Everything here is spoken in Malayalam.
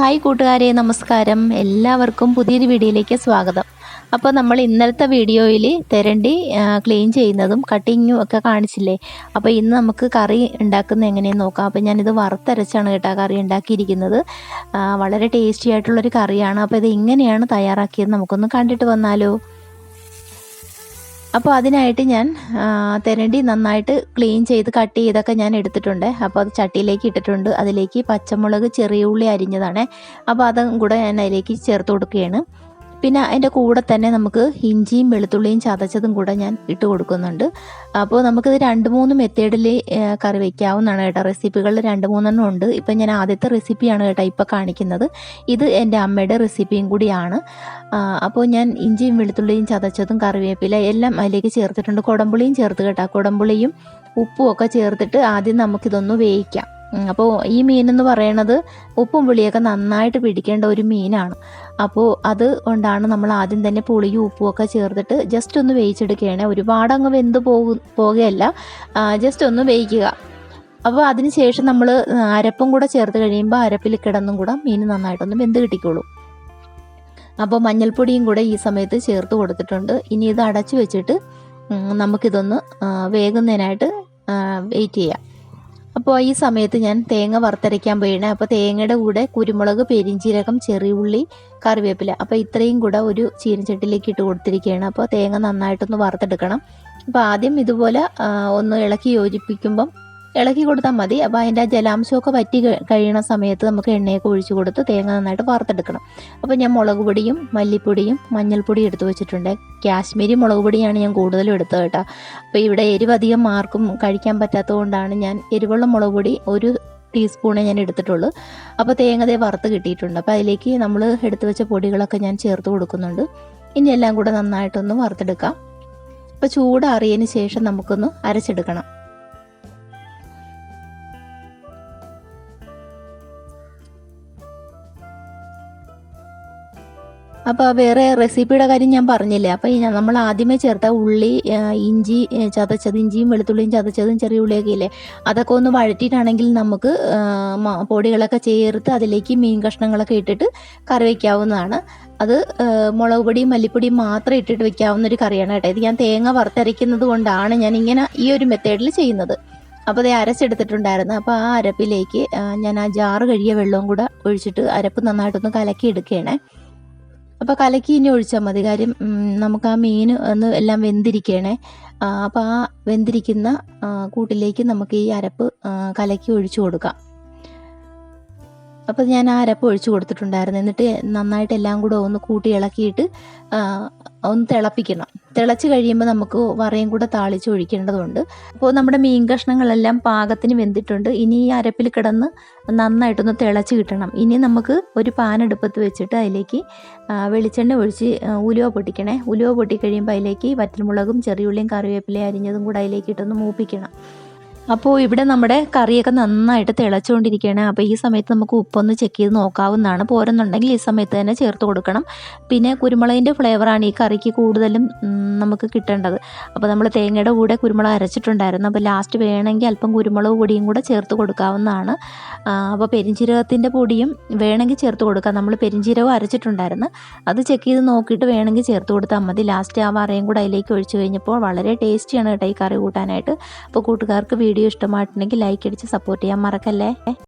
ഹായ് കൂട്ടുകാരെ നമസ്കാരം. എല്ലാവർക്കും പുതിയൊരു വീഡിയോയിലേക്ക് സ്വാഗതം. അപ്പോൾ നമ്മൾ ഇന്നലത്തെ വീഡിയോയിൽ തെരണ്ടി ക്ലീൻ ചെയ്യുന്നതും കട്ടിങ്ങും ഒക്കെ കാണിച്ചില്ലേ? അപ്പോൾ ഇന്ന് നമുക്ക് കറി ഉണ്ടാക്കുന്നത് എങ്ങനെയെന്ന് നോക്കാം. അപ്പോൾ ഞാനിത് വറുത്തരച്ചാണ് കേട്ടോ കറി ഉണ്ടാക്കിയിരിക്കുന്നത്. വളരെ ടേസ്റ്റി ആയിട്ടുള്ളൊരു കറിയാണ്. അപ്പോൾ ഇത് എങ്ങനെയാണ് തയ്യാറാക്കിയത് നമുക്കൊന്ന് കണ്ടിട്ട് വന്നാലോ? അപ്പോൾ അതിനായിട്ട് ഞാൻ തെരണ്ടി നന്നായിട്ട് ക്ലീൻ ചെയ്ത് കട്ട് ചെയ്തൊക്കെ ഞാൻ എടുത്തിട്ടുണ്ട്. അപ്പോൾ അത് ചട്ടിയിലേക്ക് ഇട്ടിട്ടുണ്ട്. അതിലേക്ക് പച്ചമുളക് ചെറിയ ഉള്ളി അരിഞ്ഞതാണ്. അപ്പോൾ അതും കൂടെ ഞാൻ അതിലേക്ക് ചേർത്ത് കൊടുക്കുകയാണ്. പിന്നെ അതിന്റെ കൂടെ തന്നെ നമുക്ക് ഇഞ്ചിയും വെളുത്തുള്ളിയും ചതച്ചതും കൂടെ ഞാൻ ഇട്ട് കൊടുക്കുന്നുണ്ട്. അപ്പോൾ നമുക്കിത് രണ്ട് മൂന്ന് മെത്തേഡിൽ കറി വയ്ക്കാവുന്നതാണ് കേട്ടോ. റെസിപ്പികളിൽ രണ്ട് മൂന്നെണ്ണം ഉണ്ട്. ഇപ്പം ഞാൻ ആദ്യത്തെ റെസിപ്പിയാണ് കേട്ടോ ഇപ്പോൾ കാണിക്കുന്നത്. ഇത് എന്റെ അമ്മയുടെ റെസിപ്പിയും കൂടിയാണ്. അപ്പോൾ ഞാൻ ഇഞ്ചിയും വെളുത്തുള്ളിയും ചതച്ചതും കറിവേപ്പില എല്ലാം അതിലേക്ക് ചേർത്തിട്ടുണ്ട്. കുടംപുളിയും ചേർത്ത് കേട്ടോ. കുടംപുളിയും ഉപ്പും ഒക്കെ ചേർത്തിട്ട് ആദ്യം നമുക്കിതൊന്ന് വേവിക്കാം. അപ്പോൾ ഈ മീൻ എന്ന് പറയണത് ഉപ്പും പുളിയൊക്കെ നന്നായിട്ട് പിടിക്കേണ്ട ഒരു മീനാണ്. അപ്പോൾ അത് കൊണ്ടാണ് നമ്മൾ ആദ്യം തന്നെ പുളിയും ഉപ്പും ഒക്കെ ചേർത്തിട്ട് ജസ്റ്റ് ഒന്ന് വേവിച്ചെടുക്കുകയാണ്. ഒരുപാട് അങ്ങ് വെന്ത് പോകു പോകുകയല്ല. ജസ്റ്റ് ഒന്ന് വേവിക്കുക. അപ്പോൾ അതിനുശേഷം നമ്മൾ അരപ്പും കൂടെ ചേർത്ത് കഴിയുമ്പോൾ അരപ്പിൽ കിടന്നും കൂടെ മീൻ നന്നായിട്ടൊന്ന് വെന്ത് കിട്ടിക്കോളൂ. അപ്പോൾ മഞ്ഞൾപ്പൊടിയും കൂടെ ഈ സമയത്ത് ചേർത്ത് കൊടുത്തിട്ടുണ്ട്. ഇനി ഇത് അടച്ചു വെച്ചിട്ട് നമുക്കിതൊന്ന് വേകുന്നതിനായിട്ട് വെയിറ്റ് ചെയ്യാം. അപ്പോൾ ഈ സമയത്ത് ഞാൻ തേങ്ങ വറുത്തരയ്ക്കാൻ പോയാണ്. അപ്പോൾ തേങ്ങയുടെ കൂടെ കുരുമുളക് പെരിഞ്ചീരകം ചെറിയുള്ളി കറിവേപ്പില. അപ്പോൾ ഇത്രയും കൂടെ ഒരു ചീനച്ചട്ടിലേക്ക് ഇട്ട് കൊടുത്തിരിക്കുകയാണ് അപ്പോൾ തേങ്ങ നന്നായിട്ടൊന്ന് വറുത്തെടുക്കണം. അപ്പോൾ ആദ്യം ഇതുപോലെ ഒന്ന് ഇളക്കി യോജിപ്പിക്കുമ്പം ഇളക്കി കൊടുത്താൽ മതി. അപ്പോൾ അതിന്റെ ജലാംശമൊക്കെ വറ്റി കഴിയുന്ന സമയത്ത് നമുക്ക് എണ്ണയൊക്കെ ഒഴിച്ചു കൊടുത്ത് തേങ്ങ നന്നായിട്ട് വറുത്തെടുക്കണം. അപ്പോൾ ഞാൻ മുളക് പൊടിയും മല്ലിപ്പൊടിയും മഞ്ഞൾപ്പൊടിയും എടുത്തു വെച്ചിട്ടുണ്ട്. കാശ്മീരി മുളക് പൊടിയാണ് ഞാൻ കൂടുതലും എടുത്തത് കേട്ടോ. അപ്പോൾ ഇവിടെ എരിവധികം ആർക്കും കഴിക്കാൻ പറ്റാത്തത് കൊണ്ടാണ് ഞാൻ എരിവുള്ള മുളക് പൊടി ഒരു ടീസ്പൂണേ ഞാൻ എടുത്തിട്ടുള്ളൂ. അപ്പോൾ തേങ്ങ ദേ വറുത്ത് കിട്ടിയിട്ടുണ്ട്. അപ്പോൾ അതിലേക്ക് നമ്മൾ എടുത്തു വെച്ച പൊടികളൊക്കെ ഞാൻ ചേർത്ത് കൊടുക്കുന്നുണ്ട്. ഇനി എല്ലാം കൂടെ നന്നായിട്ടൊന്ന് വറുത്തെടുക്കാം. അപ്പോൾ ചൂടാറിയതിന് ശേഷം നമുക്കൊന്ന് അരച്ചെടുക്കണം. അപ്പോൾ വേറെ റെസിപ്പിയുടെ കാര്യം ഞാൻ പറഞ്ഞില്ലേ? അപ്പോൾ നമ്മൾ ആദ്യമേ ചേർത്ത ഉള്ളി ഇഞ്ചി ചതച്ചത് ഇഞ്ചിയും വെളുത്തുള്ളിയും ചതച്ചതും ചെറിയ ഉള്ളിയൊക്കെ ഇല്ലേ? അതൊക്കെ ഒന്ന് വഴറ്റിയിട്ടാണെങ്കിൽ നമുക്ക് പൊടികളൊക്കെ ചേർത്ത് അതിലേക്ക് മീൻ കഷ്ണങ്ങളൊക്കെ ഇട്ടിട്ട് കറി വയ്ക്കാവുന്നതാണ് അത് മുളക് പൊടിയും മല്ലിപ്പൊടിയും മാത്രം ഇട്ടിട്ട് വെക്കാവുന്ന ഒരു കറിയാണ് കേട്ടോ. ഇത് ഞാൻ തേങ്ങ വറുത്തരയ്ക്കുന്നത് കൊണ്ടാണ് ഞാൻ ഇങ്ങനെ ഈ ഒരു മെത്തേഡിൽ ചെയ്യുന്നത്. അപ്പോൾ അത് അരച്ചെടുത്തിട്ടുണ്ടായിരുന്നു. അപ്പോൾ ആ അരപ്പിലേക്ക് ഞാൻ ആ ജാറ് കഴിയ വെള്ളവും കൂടെ ഒഴിച്ചിട്ട് അരപ്പ് നന്നായിട്ടൊന്ന് കലക്കി എടുക്കുകയാണേ അപ്പോൾ കലക്കി ഇനി ഒഴിച്ചാൽ മതി. കാര്യം നമുക്ക് ആ മീൻ ഒന്ന് എല്ലാം വെന്തിരിക്കണേ. അപ്പോൾ ആ വെന്തിരിക്കുന്ന കൂട്ടിലേക്ക് നമുക്ക് ഈ അരപ്പ് കലക്കി ഒഴിച്ചു കൊടുക്കാം. അപ്പോൾ ഞാൻ ആ അരപ്പ് ഒഴിച്ചു കൊടുത്തിട്ടുണ്ടായിരുന്നു. എന്നിട്ട് നന്നായിട്ട് എല്ലാം കൂടെ ഒന്ന് കൂട്ടി ഇളക്കിയിട്ട് ഒന്ന് തിളപ്പിക്കണം. തിളച്ച് കഴിയുമ്പോൾ നമുക്ക് വറയും കൂടെ താളിച്ച് ഒഴിക്കേണ്ടതുണ്ട്. അപ്പോൾ നമ്മുടെ മീൻ കഷ്ണങ്ങളെല്ലാം പാകത്തിന് വെന്തിട്ടുണ്ട്. ഇനി ഈ അരപ്പിൽ കിടന്ന് നന്നായിട്ടൊന്ന് തിളച്ച് കിട്ടണം. ഇനി നമുക്ക് ഒരു പാൻ അടുപ്പത്ത് വെച്ചിട്ട് അതിലേക്ക് വെളിച്ചെണ്ണ ഒഴിച്ച് ഉലുവ പൊട്ടിക്കണേ. ഉലുവ പൊട്ടിക്കഴിയുമ്പോൾ അതിലേക്ക് വറ്റൽമുളകും ചെറിയുള്ളിയും കറിവേപ്പിലയും അരിഞ്ഞതും കൂടെ അതിലേക്ക് ഇട്ടൊന്ന് മൂപ്പിക്കണം. അപ്പോൾ ഇവിടെ നമ്മുടെ കറിയൊക്കെ നന്നായിട്ട് തിളച്ചുകൊണ്ടിരിക്കുകയാണ്. അപ്പോൾ ഈ സമയത്ത് നമുക്ക് ഉപ്പൊന്ന് ചെക്ക് ചെയ്ത് നോക്കാവുന്നതാണ്. പോരെന്നുണ്ടെങ്കിൽ ഈ സമയത്ത് തന്നെ ചേർത്ത് കൊടുക്കണം. പിന്നെ കുരുമുളകിന്റെ ഫ്ലേവറാണ് ഈ കറിക്ക് കൂടുതലും നമുക്ക് കിട്ടേണ്ടത്. അപ്പോൾ നമ്മൾ തേങ്ങയുടെ കൂടെ കുരുമുളക് അരച്ചിട്ടുണ്ടായിരുന്നു. അപ്പോൾ ലാസ്റ്റ് വേണമെങ്കിൽ അല്പം കുരുമുളക് പൊടിയും കൂടെ ചേർത്ത് കൊടുക്കാവുന്നതാണ്. അപ്പോൾ പെരിഞ്ചീരകത്തിന്റെ പൊടിയും വേണമെങ്കിൽ ചേർത്ത് കൊടുക്കാം. നമ്മൾ പെരിഞ്ചീരകം അരച്ചിട്ടുണ്ടായിരുന്നു. അത് ചെക്ക് ചെയ്ത് നോക്കിയിട്ട് വേണമെങ്കിൽ ചേർത്ത് കൊടുത്താൽ മതി. ലാസ്റ്റ് ആ വറയും കൂടെ അതിലേക്ക് ഒഴിച്ചു കഴിഞ്ഞപ്പോൾ വളരെ ടേസ്റ്റിയാണ് കേട്ടോ ഈ കറി കൂട്ടാനായിട്ട്. അപ്പോൾ കൂട്ടുകാർക്ക് വീഡിയോ ഇഷ്ടമായിട്ടുണ്ടെങ്കിൽ ലൈക്ക് അടിച്ച് സപ്പോർട്ട് ചെയ്യാൻ മറക്കല്ലേ?